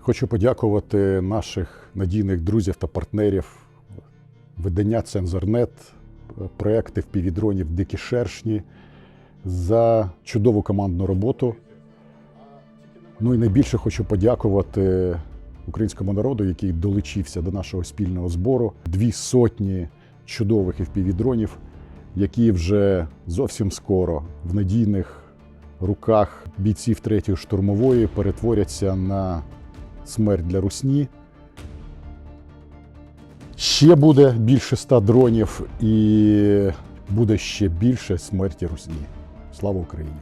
Хочу подякувати наших надійних друзів та партнерів, видання Цензорнет, проекти впівдронів Дикі Шершні за чудову командну роботу. Ну і найбільше хочу подякувати українському народу, який долучився до нашого спільного збору. Дві сотні чудових впівдронів, які вже зовсім скоро в надійних руках бійців третьої штурмової перетворяться на смерть для русні. Ще буде більше ста дронів і буде ще більше смерті русні. Слава Україні!